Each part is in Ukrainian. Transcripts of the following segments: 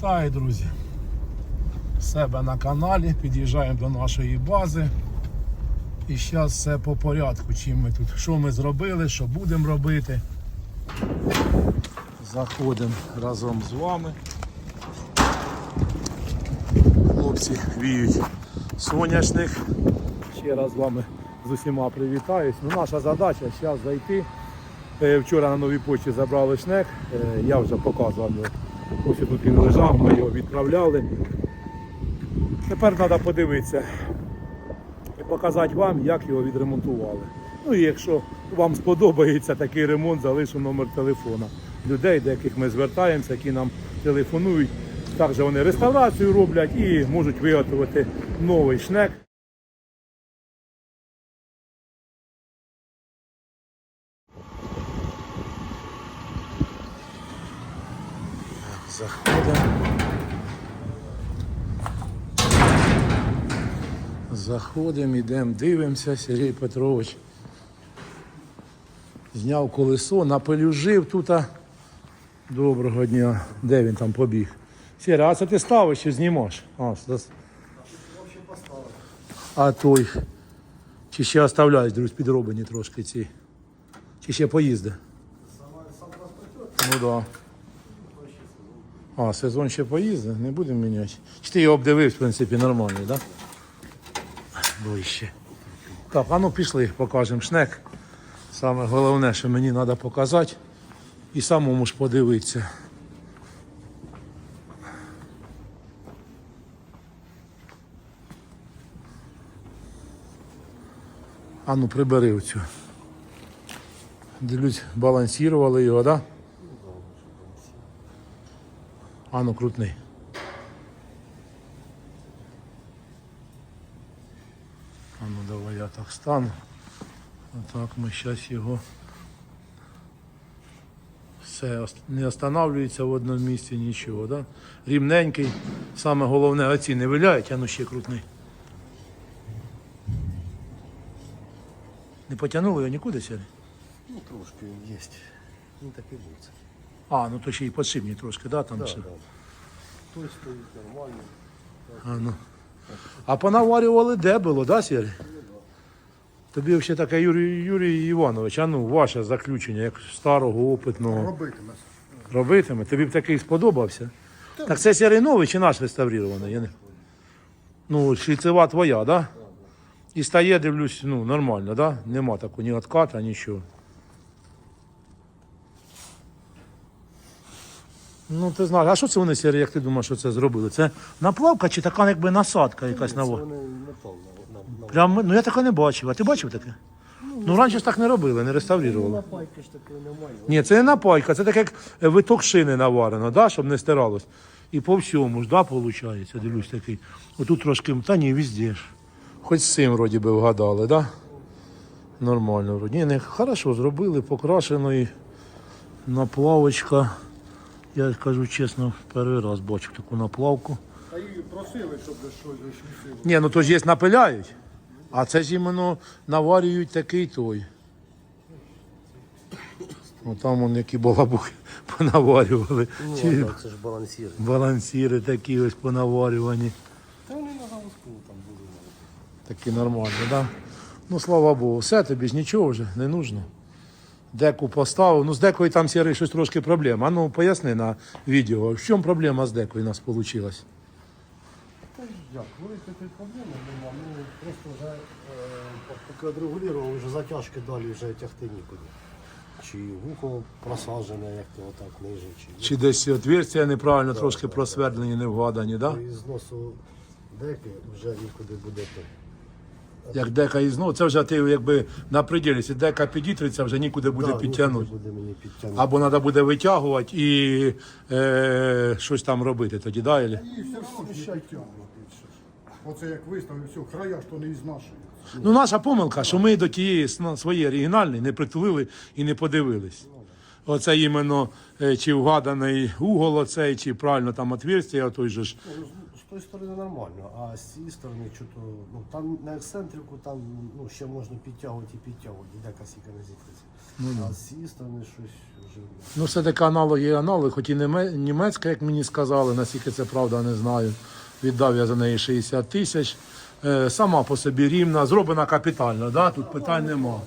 друзі. В Себе на каналі, під'їжджаємо до нашої бази. І зараз все по порядку. Чим ми тут, що ми зробили, що будемо робити. Заходимо разом з вами. Хлопці віють соняшник. Ще раз з вами з усіма привітаюсь. Ну, наша задача зараз зайти. Е, Вчора на новій почті забрали шнек, Е, я вже показував. Ось тут він лежав, ми його відправляли. Тепер треба подивитися і показати вам, як його відремонтували. Ну і якщо вам сподобається такий ремонт, залишу номер телефона людей, до яких ми звертаємося, які нам телефонують. Також вони реставрацію роблять і можуть виготовити новий шнек. Заходимо. Заходимо, йдемо, дивимося, Сергій Петрович. Зняв колесо, напелюжив тут. Доброго дня. Де він там побіг? Сергій, а це ти ставиш чи знімаш? А, зас- а той. Чи ще оставляють, друзі, підроблені трошки ці. Чи ще поїзди? Ну так. Да. А, сезон ще поїзде, не будемо міняти. Чи ти його обдивився, в принципі, нормальний, так? Да? Ближче. Так, а ну пішли, покажемо шнек. Саме головне, що мені треба показати і самому ж подивитися. А ну прибери оцю. Дивлюсь, балансували його, так? Да? А ну крутний. А ну давай я так стану. Отак ми зараз його все не останавливається в одному місці нічого, да? Рівненький. Саме головне, оці не виляють, а ну ще крутний. Не потягнули його нікуди сьогодні? Ну, трошки є. Він такий був. це. А, ну то ще й подшипні трошки, да, там ще. Да. Той стоїть нормально. А, ну. а понаварювали де було, да, Сергій? Тобі взагалі таке Юрій, Юрій Іванович, а ну, ваше заключення, як старого, опитного. Робитиме. Робитиме. Тобі б такий сподобався. Так це Сергій новий чи наш реставрований? Я не... Ну, шліцева твоя, так? Да? І стає, дивлюсь, ну, нормально, да? Нема такого ні отката, нічого. Ну, ти знаєш, а що це вони, Сергій, як ти думаєш, що це зробили? Це наплавка чи така якби насадка якась на Це во? вони не повно. На, на, Прям, ну я такого не бачив. А ти бачив таке? Ну, раніше ж так не робили, не реставрували. на пайки ж такої немає. Ні, це не напайка, це так як е, виток шини наварено, да, щоб не стиралось. І по всьому ж, да, виходить, дивлюсь такий. Отут трошки, та ні, везде ж. Хоч з цим вроді би вгадали, да? Нормально вроді. Ні, не хорошо зробили, покрашено і наплавочка. Я кажу чесно, перший раз бачу таку наплавку. А її просили, щоб щось вишмісили. Ні, ну то ж є напиляють, а це ж іменно наварюють такий той. Ну там вон які балабухи понаварювали. Ці Ну, це ж балансір. балансіри такі ось понаварювані. Та вони на галузку там були. Такі нормальні, так? Да? Ну слава Богу, все тобі ж нічого вже не нужно. Деку поставив. Ну з декою там сірий щось трошки проблема. А ну поясни на відео, в чому проблема з декою у нас вийшла? Як, велика тут нема. Ну, просто вже, е, поки відрегулював, вже затяжки далі вже тягти нікуди. Чи вухо просаджене, як то отак ниже, чи, Чи десь отверстия неправильно трошки просвердлені, не вгадані, так? Да? І зносу деки вже нікуди буде то. Як дека із ну, це вже ти якби на. Якщо дека підітреться, вже нікуди буде Да, підтягнути. нікуди буде мені підтягнути. Або треба буде витягувати і е, щось там робити тоді, да? Ілі? І все одно ще й. Оце як виставив, все, края то не ізнашує. Ну, наша помилка, що ми до тієї сна- своєї оригінальної не притулили і не подивились. Оце іменно е, чи вгаданий угол оцей, чи правильно там отверстие, той же ж. Тої сторони нормально, а з цієї сторони що то, ну там на ексцентрику там ну, ще можна підтягувати і підтягувати, де касіка не зіткнеться. а з цієї сторони щось вже. Ну, все таки аналоги аналоги, хоч і німецька, як мені сказали, наскільки це правда, не знаю. Віддав я за неї 60 тисяч. Е, Сама по собі рівна, зроблена капітально, да? тут питань нема.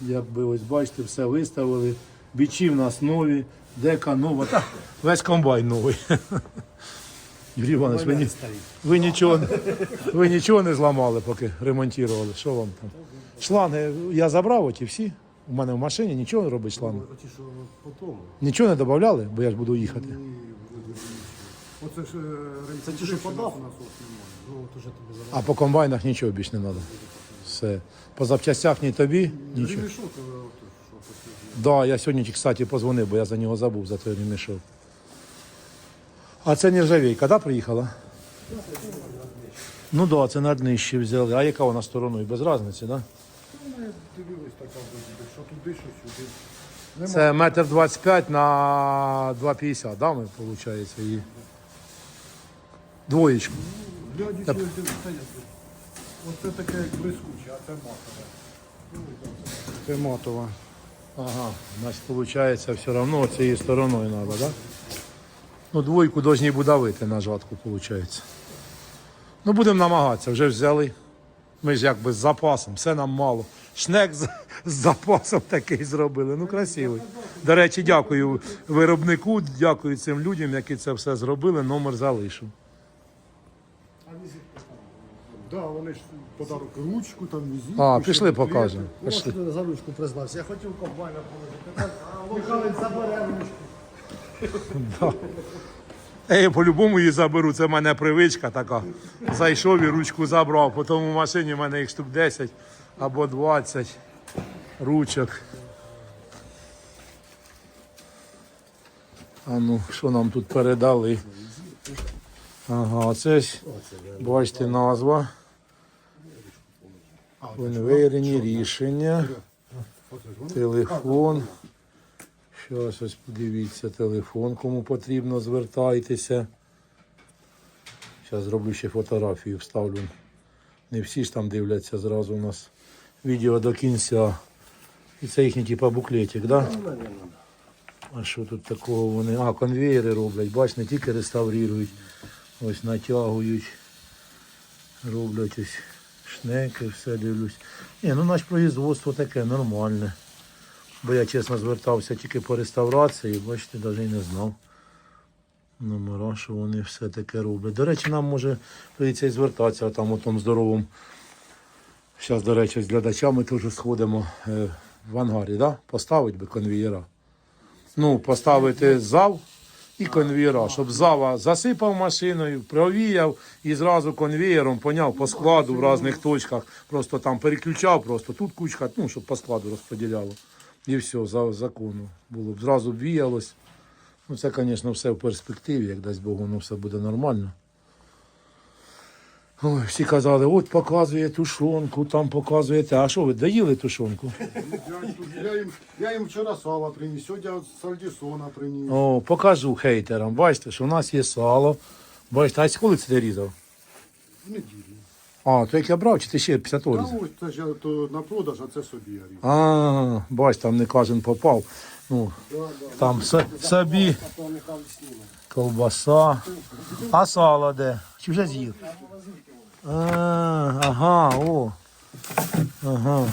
Якби ось бачите, все виставили. Бічі в нас нові, дека нова. Та, весь комбайн новий. Юрій Іванович, ви, ні- ви, нічого, ви нічого не зламали, поки ремонтували. Що вам там? Шланги я забрав оті всі. У мене в машині нічого не робить шланги. Оті, що по. Нічого не додавали, бо я ж буду їхати. Оце ж е, Це ті, що подав? насос немає. Ну, от уже тобі зараз. А по комбайнах нічого більше не треба. Все. По запчастях ні тобі, нічого. Ремішок, е, що посередині. Да, я сьогодні, кстати, позвонив, бо я за нього забув, за той ремішок. А це нержавейка, да, приїхала? Ну так, да, це на днище взяли. А яка вона стороною? Без різниці, да? Дивились така буде, що туди, що сюди. Це метр 25 на 2,50, да, ми, виходить, її. Двоєчку. Глядячи, стоять. Оце таке як блискуче, а це матове. Це матова. Ага, значить, виходить, все одно цією стороною треба, да? Ну, двойку повинні будавити на жатку, виходить. Ну, будемо намагатися, вже взяли. Ми ж якби з запасом, все нам мало. Шнек з, з запасом такий зробили. Ну, красивий. До речі, дякую виробнику, дякую цим людям, які це все зробили. Номер залишив. Да, вони ж подарок ручку, там візитку. А, пішли покажемо. Пішли. за ручку признався. Я хотів комбайна положити. Михайлович забере ручку. Я по-любому її заберу, це в мене привичка така. Зайшов і ручку забрав. Потім у машині в мене їх штук 10 або 20 ручок. А ну, що нам тут передали? Ага, оце бачите, назва. Конвейерні рішення. Телефон. Щас ось подивіться телефон, кому потрібно, звертайтеся. Зараз зроблю ще фотографію, вставлю. Не всі ж там дивляться зразу у нас відео до кінця. І це їхній типа буклетик, да? А що тут такого вони? А, конвейери роблять, бач, не тільки реставрують, ось натягують, роблять ось шнеки, все дивлюсь. Ні, ну наш производство таке нормальне. Бо я чесно звертався тільки по реставрації, бачите, навіть не знав. Номера, що вони все таке роблять. До речі, нам може прийти і звертатися там у тому здоровому. Зараз, до речі, з глядачами теж сходимо е, в ангарі, да? поставити би конвієра. Ну, поставити зав і конвієра, щоб зава засипав машиною, провіяв і зразу конвієром поняв по складу в різних точках. Просто там переключав, просто тут кучка, ну, щоб по складу розподіляло. І все, за закону було б. Зразу б віялось. Ну, це, звісно, все в перспективі, як дасть Бог, воно все буде нормально. Ой, всі казали, от показує тушонку, там показує те. А що ви доїли тушонку? Я, їм, я їм вчора сало приніс, сьогодні сальдісона приніс. О, покажу хейтерам. Бачите, що у нас є сало. Бачите, а коли це ти різав? В неділю. А, то як я брав, чи ти ще після того Та різав? ось це ж я то на продаж, а це собі я ріжу. А, бач, там не кожен попав. Ну, там со- собі Потім ковбаса. А сало де? Чи вже з'їв? А, ага, о. Ага.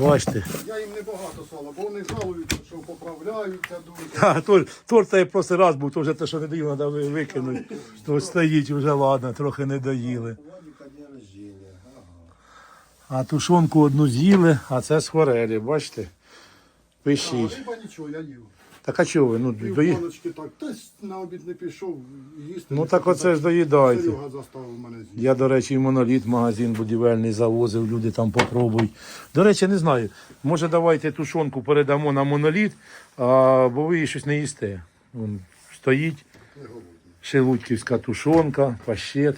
Бачите. Я їм небагато сала, бо вони жалуються, що поправляються дуже. Ха, торт, торт я просто раз був, то вже те, що не доїли, треба викинути. То стоїть вже, ладно, трохи не доїли. А тушонку одну з'їли, а це з форелі, бачите? А Пишіть. риба нічого, я їв. Так а чого ви? Ну, Пів дої... баночки так, та на обід не пішов їсти. ну не так оце ж доїдайте. Серега заставив мене з'їсти. Я, до речі, і моноліт магазин будівельний завозив, люди там попробують. До речі, не знаю. Може, давайте тушонку передамо на моноліт, а, бо ви її щось не їсте. Вон стоїть шелудьківська тушонка, пащет.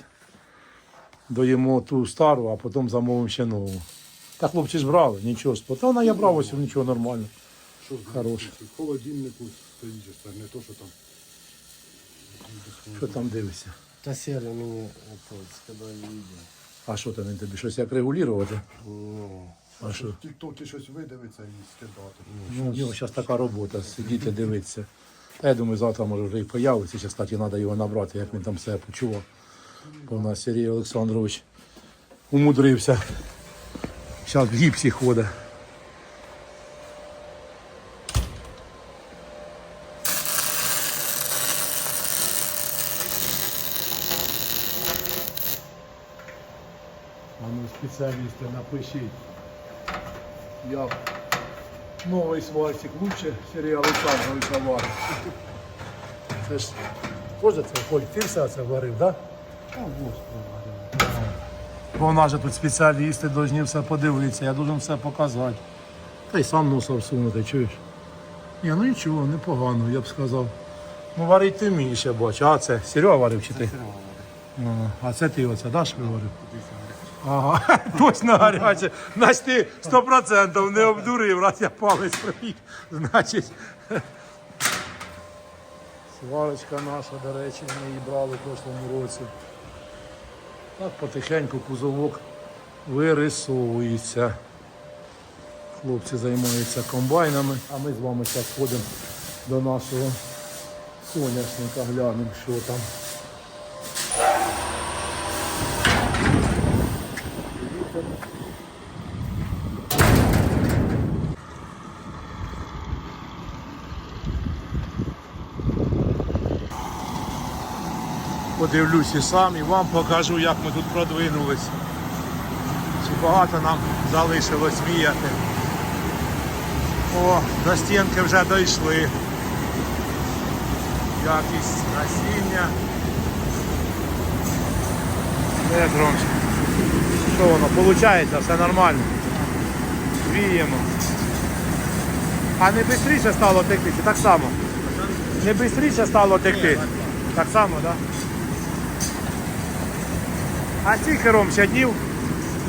Доїмо ту стару, а потім замовимо ще нову. Та хлопці ж брали, нічого спотана, я брав ось нічого нормально. Що з Хороше. В холодильнику стоїть, це не то, що там. Що там дивишся? Та сірий мені той скидає відео. А що там він тобі щось як регулювати? Ну, А що? Тіктокі щось видивиться і скидати. Ну, зараз така робота, сидіти, дивитися. Я думаю, завтра може вже і появиться. Зараз, кстати, треба його набрати, як він там себе почував. Бо у нас Сергій Олександрович умудрився. Зараз в гіпсі ходить. А ну, спеціалісти, напишіть. Як новий сварщик лучше Сергія Олександровича варить. Це ж теж це Коль, ти все це варив, так? Да? Бо в нас же тут спеціалісти повинні все подивитися, я должен все показати. Та й сам носа всунути, чуєш? Ні, ну нічого, непогано, я б сказав. Ну варить ти вмієш, я бачу. А це Серега варив чи ти? Ага. А це ти оце даш виварив? Ага, точно гаряче. Значить ти 100% не обдурив, раз я палець провів. Значить. Сварочка наша, до речі, ми її брали в прошлому році. Так потихеньку кузовок вирисовується. Хлопці займаються комбайнами, а ми з вами зараз ходимо до нашого соняшника, глянемо, що там. Подивлюсь і сам і вам покажу, як ми тут продвинулись. Чи багато нам залишилось віяти. О, до стінки вже дійшли. Якість насіння. Не громче. Що воно? Получається, все нормально. Віємо. А не швидше стало текти, чи так само? Не швидше стало текти. Так само, так? Да? А скільки ром ще днів?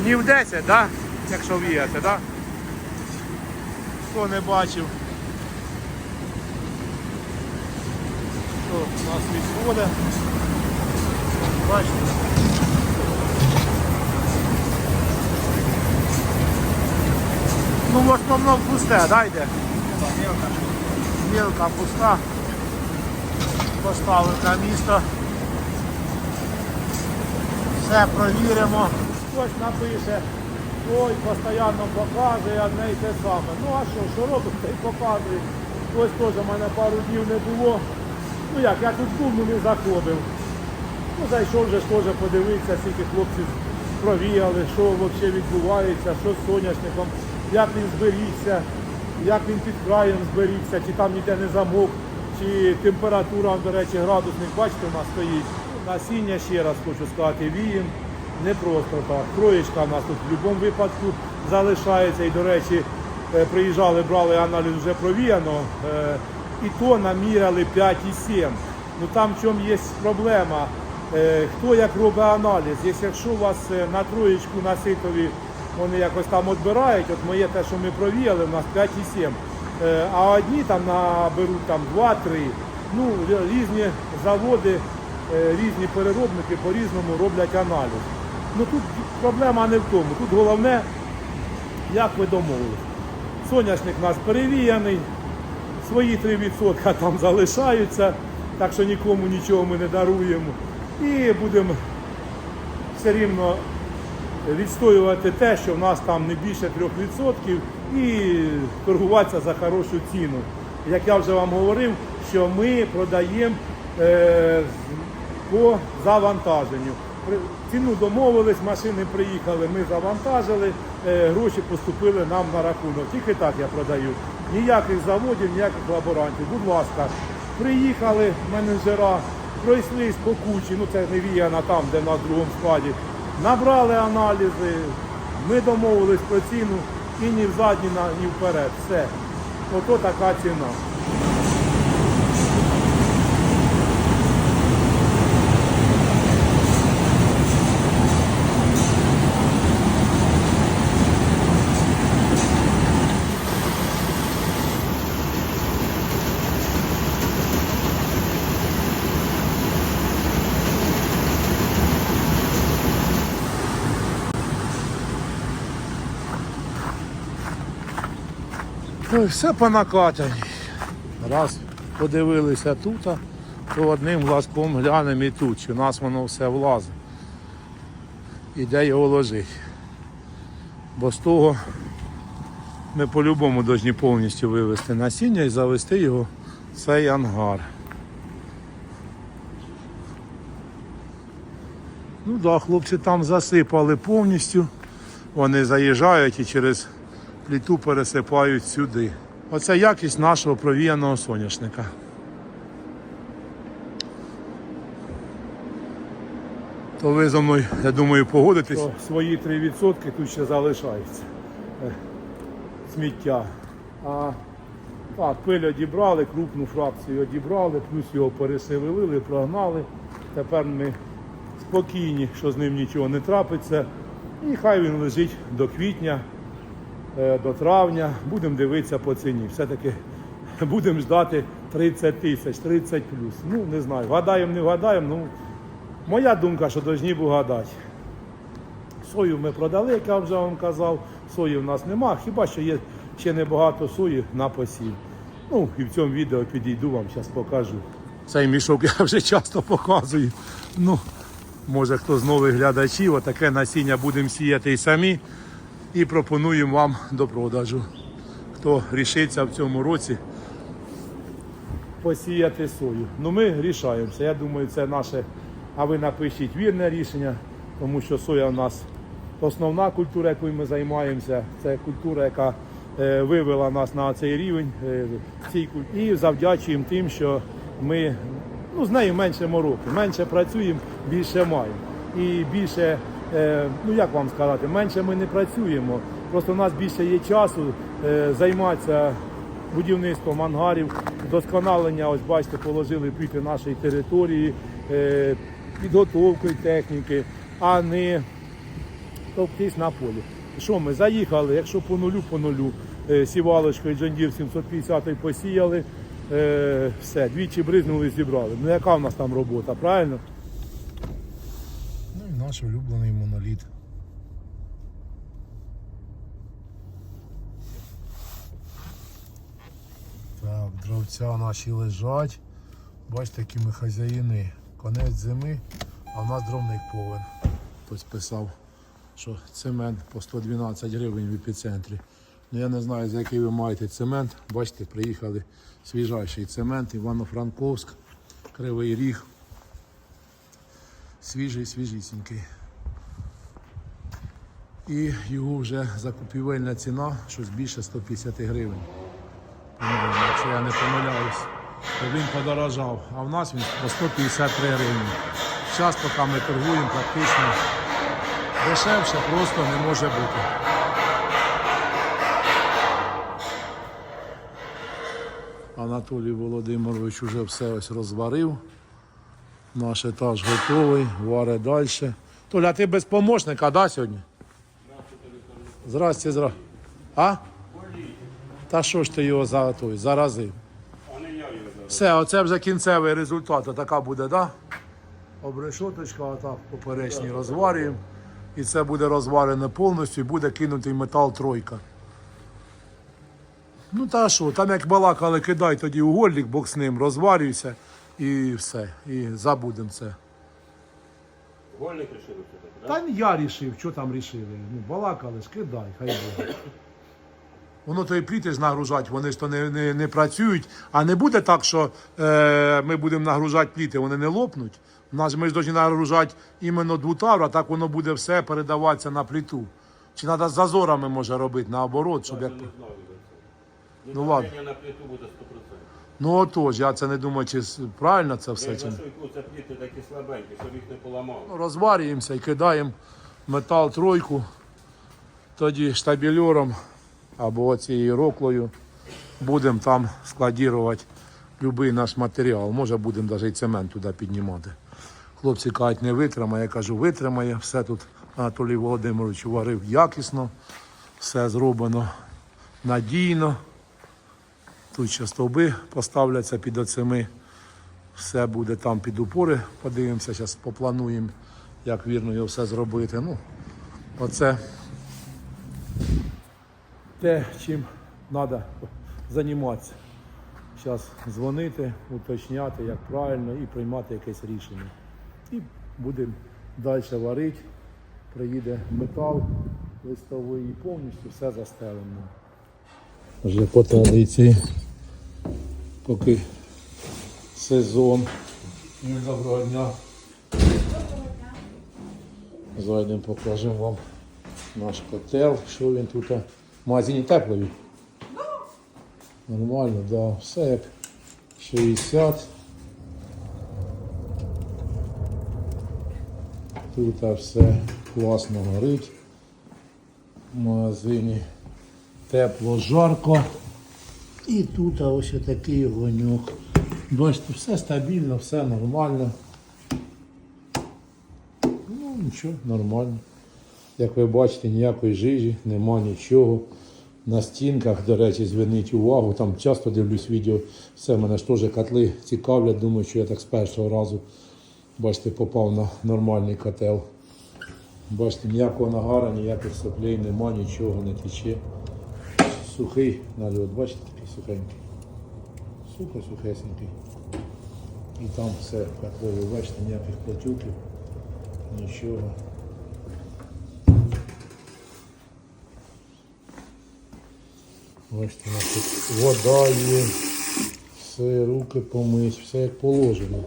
Днів 10, да? якщо віяти, да? Хто не бачив. Що у нас відходить. Бачите? Ну в основному пусте, да, йде? Мілка пуста. Поставив на місто. Все провіримо. Хтось напише, ой, постійно показує, одне й те саме. Ну а що, що робить, та й показує. Ось теж в мене пару днів не було. Ну як, я тут був, ну не заходив. Ну зайшов вже ж теж подивитися, скільки хлопців провіяли, що взагалі відбувається, що з соняшником, як він зберігся, як він під краєм зберігся, чи там ніде не замок, чи температура, до речі, градусник, бачите, у нас стоїть. Насіння, ще раз хочу сказати, вієм не просто так. Троєчка у нас тут в будь-якому випадку залишається. І, до речі, е, приїжджали, брали аналіз вже провіяно, е, і то наміряли 5,7. Ну там в чому є проблема. Е, Хто як робить аналіз? Якщо- у вас на троєчку на ситові вони якось там відбирають, от моє те, що ми провіяли, у нас 5,7. Е, А одні там наберуть там 2-3. Ну, різні заводи, різні переробники по-різному роблять аналіз. Ну тут проблема не в тому. Тут головне, як ви домовились. Соняшник у нас перевіяний, свої 3% там залишаються, так що нікому нічого ми не даруємо. І будемо все рівно відстоювати те, що в нас там не більше 3% і торгуватися за хорошу ціну. Як я вже вам говорив, що ми продаємо е, по завантаженню. Ціну домовились, машини приїхали, ми завантажили, е, гроші поступили нам на рахунок. Тільки так я продаю. Ніяких заводів, ніяких лаборантів. Будь ласка, приїхали менеджера, пройшлись по кучі, ну це не віяна там, де на другому складі. Набрали аналізи, ми домовились про ціну і ні взад, ні, на, ні вперед. Все. Ото така ціна. Ой, все по накатанні. Раз подивилися тут, то одним глазком глянемо і тут, що у нас воно все влазить. І де його ложить. Бо з того ми по-любому повинні повністю вивезти насіння і завести його в цей ангар. Ну так, да, хлопці там засипали повністю. Вони заїжджають і через пліту пересипають сюди. Оце якість нашого провіяного соняшника. То ви зо мною, я думаю, погодитесь. Свої 3% тут ще залишаються. Е, Сміття. А так, пиль одібрали, крупну фракцію одібрали, плюс його переселили, прогнали. Тепер ми спокійні, що з ним нічого не трапиться. І хай він лежить до квітня, до травня. Будемо дивитися по ціні. Все-таки будемо ждати 30 тисяч, 30 плюс. Ну, не знаю, гадаємо, не гадаємо. Ну, моя думка, що повинні б гадати. Сою ми продали, як я вже вам казав. Сої в нас нема, хіба що є ще небагато сої на посів. Ну і в цьому відео підійду вам, зараз покажу. Цей мішок я вже часто показую. Ну, може хто з нових глядачів, отаке насіння будемо сіяти і самі. І пропонуємо вам до продажу. Хто рішиться в цьому році посіяти сою. Ну ми рішаємося. Я думаю, це наше, а ви напишіть вірне рішення, тому що соя у нас основна культура, якою ми займаємося. Це культура, яка е, вивела нас на цей рівень. е, І завдячуємо тим, що ми ну, з нею менше мороки, менше працюємо, більше маємо. І більше, ну як вам сказати, менше ми не працюємо. Просто у нас більше є часу е, займатися будівництвом ангарів, вдосконалення, ось бачите, положили пліти нашої території, е, підготовкою техніки, а не товктись на полі. Що ми заїхали, якщо по нулю, по нулю, е, сівалочкою Deere 750 посіяли, е, все, двічі бризнули, зібрали. Ну яка в нас там робота, правильно? Наш улюблений моноліт. Так, дровця наші лежать. Бачите, які ми хазяїни. Конець зими, а в нас дровник повен. Хтось писав, що цемент по 112 гривень в епіцентрі. Ну я не знаю, за який ви маєте цемент. Бачите, приїхали свіжайший цемент, Івано-Франковськ, Кривий Ріг. Свіжий, свіжісінький. І його вже закупівельна ціна щось більше 150 гривень. Якщо я не помиляюсь, він подорожав, а в нас він по 153 гривні. Зараз, поки ми торгуємо, практично дешевше просто не може бути. Анатолій Володимирович вже все ось розварив. Наш етаж готовий, варить далі. Толя, ти без помощника, да, сьогодні? Здрасте, здрасте. А? Та що ж ти його за той, заразив? Все, оце вже кінцевий результат. Така буде, так? Да? Обрешоточка, отак поперечній розварюємо. І це буде розварене повністю буде кинутий метал тройка. Ну та що, там як балакали, кидай тоді угольник, бог з ним, розварюйся і все. І забудемо це. Вольник решили все-таки, да? Та я рішив, що там рішили. Ну, балакали ж, кидай, хай буде. Воно то і пліти ж нагружать, вони ж то не, не, не працюють. А не буде так, що е, ми будемо нагружати пліти, вони не лопнуть. У нас ми ж повинні нагружати іменно двутавр, а так воно буде все передаватися на пліту. Чи треба з зазорами може робити наоборот, щоб як. Не знаю за це. Ну, ладно. на плиту буде 100%. Ну отож, я це не думаю, чи правильно це все. Чи... Пліти такі слабенькі, щоб їх не поламало. Ну, Розварюємося і кидаємо метал тройку, тоді штабельором або цією роклою будемо там складувати будь-який наш матеріал. Може будемо навіть і цемент туди піднімати. Хлопці кажуть, не витримає. Я кажу, витримає. Все тут Анатолій Володимирович варив якісно, все зроблено надійно. Тут ще стовби поставляться під оцими. Все буде там під упори. Подивимося, зараз поплануємо, як вірно його все зробити. Ну, оце те, чим треба займатися. Зараз дзвонити, уточняти, як правильно, і приймати якесь рішення. І будемо далі варити. Приїде метал листовий і повністю все застелено. Вже по традиції, поки сезон. Ну, Доброго дня. Зайдемо, покажемо вам наш котел, що він тут. Магазині теплові. Нормально, да. Все як 60. Тут все класно горить. В магазині тепло, жарко. І тут ось такий огоньок. Бачите, все стабільно, все нормально. Ну, нічого, нормально. Як ви бачите, ніякої жижі, нема нічого. На стінках, до речі, зверніть увагу, там часто дивлюсь відео, все, мене ж теж котли цікавлять, думаю, що я так з першого разу, бачите, попав на нормальний котел. Бачите, ніякого нагара, ніяких соплей нема, нічого не тече. Сухий нальот, бачите, такий сухенький. Сухо сухесенький. І там все котлові, бачите, ніяких платюків, нічого. Бачите, значить, вода є, все, руки помить, все як положено.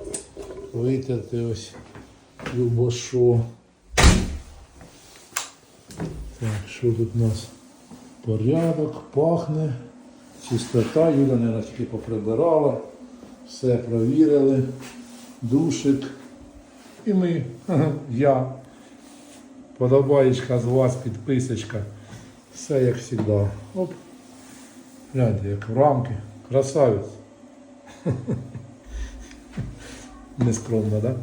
Витерти ось любошо. Так, що тут у нас? Порядок, пахне, чистота, Юля, тільки поприбирала, все провірили, душик. І ми, я, подобаєчка з вас, підписочка. Все як завжди. Оп. Гляньте, як в рамки. Красавець. Нескромно, да?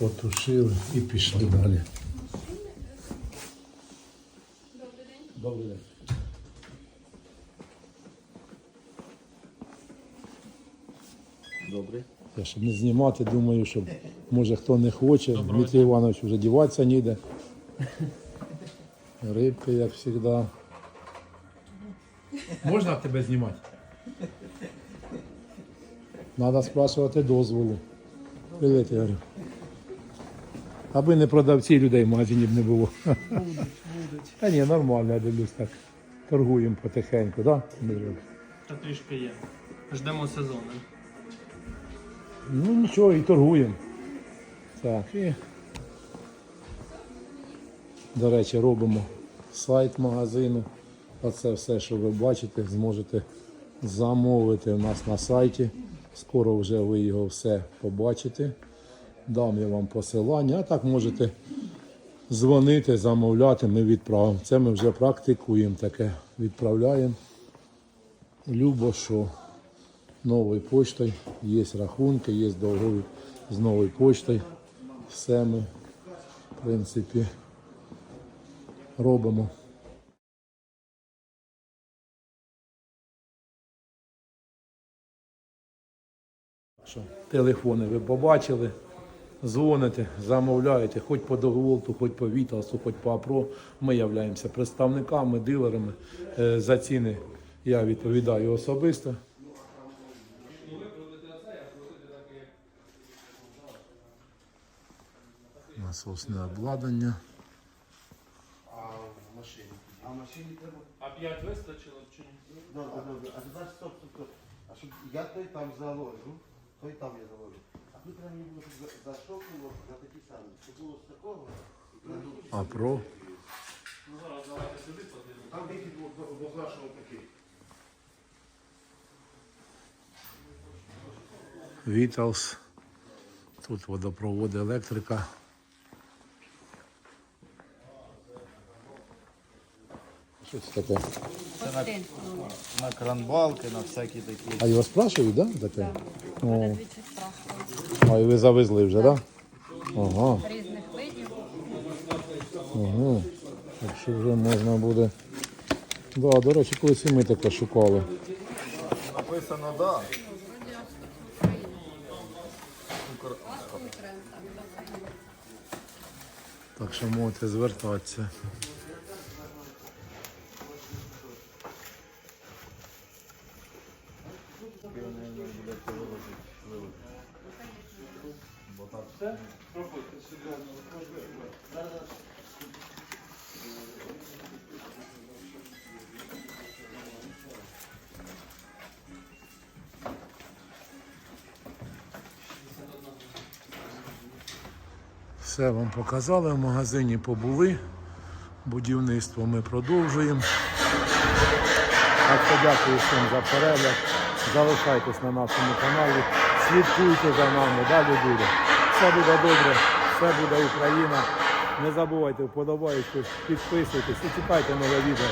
Потушили і пішли далі. Добрий день. Добре. Я щоб не знімати, думаю, щоб може хто не хоче. Дмитрій Іванович вже діватися ніде. Рибка, як завжди. Можна тебе знімати? Треба спрашувати дозволу. Привіт, Ігор. Аби не продавці людей в магазині б не було. Та ні, нормально, я дивлюсь так. Торгуємо потихеньку, так? Да? Та трішки є. Ждемо сезону. Ну нічого, і торгуємо. Так, і. До речі, робимо сайт магазину. Оце все, що ви бачите, зможете замовити у нас на сайті. Скоро вже ви його все побачите. Дам я вам посилання, а так можете дзвонити, замовляти, ми відправимо. Це ми вже практикуємо таке. Відправляємо. Любо що новою почтою, є рахунки, є договір з новою почтою. Все ми, в принципі, робимо. Телефони ви побачили, дзвоните, замовляєте, хоч по доголту, хоч по Віталсу, хоч по АПРО. Ми являємося представниками, дилерами. Е, За ціни я відповідаю особисто. Насосне обладнання. А 5 вистачило чи ні? Добре, добре. А тепер стоп, стоп, стоп. А щоб я той там заложу, той там я заложу. А тут було за, за що було, за такі самі. Що було з такого. і тут. АПРО. Ну зараз давайте сюди подивимося. Там вихід нашого такий. Віталс. Тут водопровод, електрика. Що це таке? На кранбалки, на всякі такі. А його спрашують, так? Да, таке? О, Двічі а і ви завезли вже, так? Да? Ага. Різних видів. ага. Так що вже можна буде. Да, до речі, колись і ми таке шукали. Написано, да. Так що можете звертатися. Все вам показали, в магазині побули. Будівництво ми продовжуємо. Так що дякую всім за перегляд. Залишайтесь на нашому каналі, слідкуйте за нами, далі буде. Все буде добре, все буде Україна. Не забувайте вподобайки, підписуйтесь і чекайте нове відео.